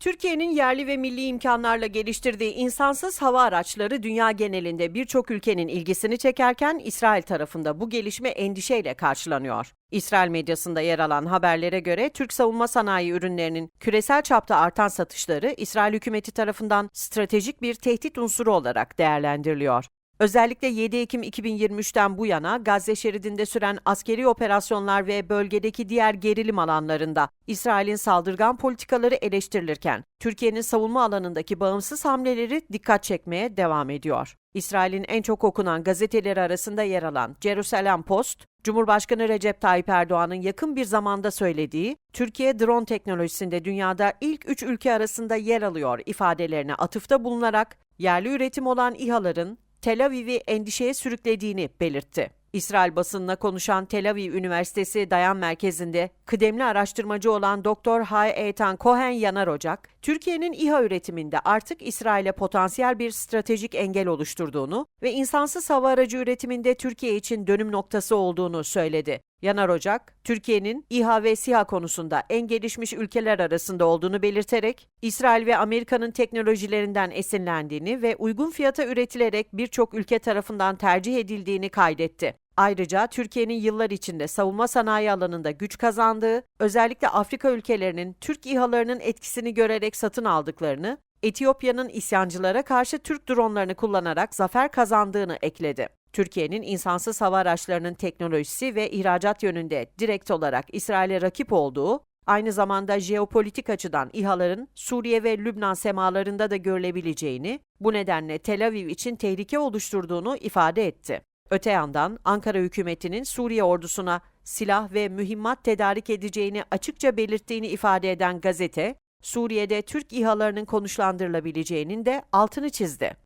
Türkiye'nin yerli ve milli imkanlarla geliştirdiği insansız hava araçları dünya genelinde birçok ülkenin ilgisini çekerken İsrail tarafında bu gelişme endişeyle karşılanıyor. İsrail medyasında yer alan haberlere göre Türk savunma sanayi ürünlerinin küresel çapta artan satışları İsrail hükümeti tarafından stratejik bir tehdit unsuru olarak değerlendiriliyor. Özellikle 7 Ekim 2023'ten bu yana Gazze şeridinde süren askeri operasyonlar ve bölgedeki diğer gerilim alanlarında İsrail'in saldırgan politikaları eleştirilirken Türkiye'nin savunma alanındaki bağımsız hamleleri dikkat çekmeye devam ediyor. İsrail'in en çok okunan gazeteleri arasında yer alan Jerusalem Post, Cumhurbaşkanı Recep Tayyip Erdoğan'ın yakın bir zamanda söylediği, Türkiye drone teknolojisinde dünyada ilk üç ülke arasında yer alıyor ifadelerine atıfta bulunarak yerli üretim olan İHA'ların Tel Aviv'i endişeye sürüklediğini belirtti. İsrail basınına konuşan Tel Aviv Üniversitesi Dayan Merkezi'nde kıdemli araştırmacı olan Doktor Hay Eitan Cohen Yanar Ocak, Türkiye'nin İHA üretiminde artık İsrail'e potansiyel bir stratejik engel oluşturduğunu ve insansız hava aracı üretiminde Türkiye için dönüm noktası olduğunu söyledi. Yanar Ocak, Türkiye'nin İHA ve SİHA konusunda en gelişmiş ülkeler arasında olduğunu belirterek, İsrail ve Amerika'nın teknolojilerinden esinlendiğini ve uygun fiyata üretilerek birçok ülke tarafından tercih edildiğini kaydetti. Ayrıca Türkiye'nin yıllar içinde savunma sanayi alanında güç kazandığı, özellikle Afrika ülkelerinin Türk İHA'larının etkisini görerek satın aldıklarını, Etiyopya'nın isyancılara karşı Türk dronlarını kullanarak zafer kazandığını ekledi. Türkiye'nin insansız hava araçlarının teknolojisi ve ihracat yönünde direkt olarak İsrail'e rakip olduğu, aynı zamanda jeopolitik açıdan İHA'ların Suriye ve Lübnan semalarında da görülebileceğini, bu nedenle Tel Aviv için tehlike oluşturduğunu ifade etti. Öte yandan Ankara hükümetinin Suriye ordusuna silah ve mühimmat tedarik edeceğini açıkça belirttiğini ifade eden gazete, Suriye'de Türk İHA'larının konuşlandırılabileceğinin de altını çizdi.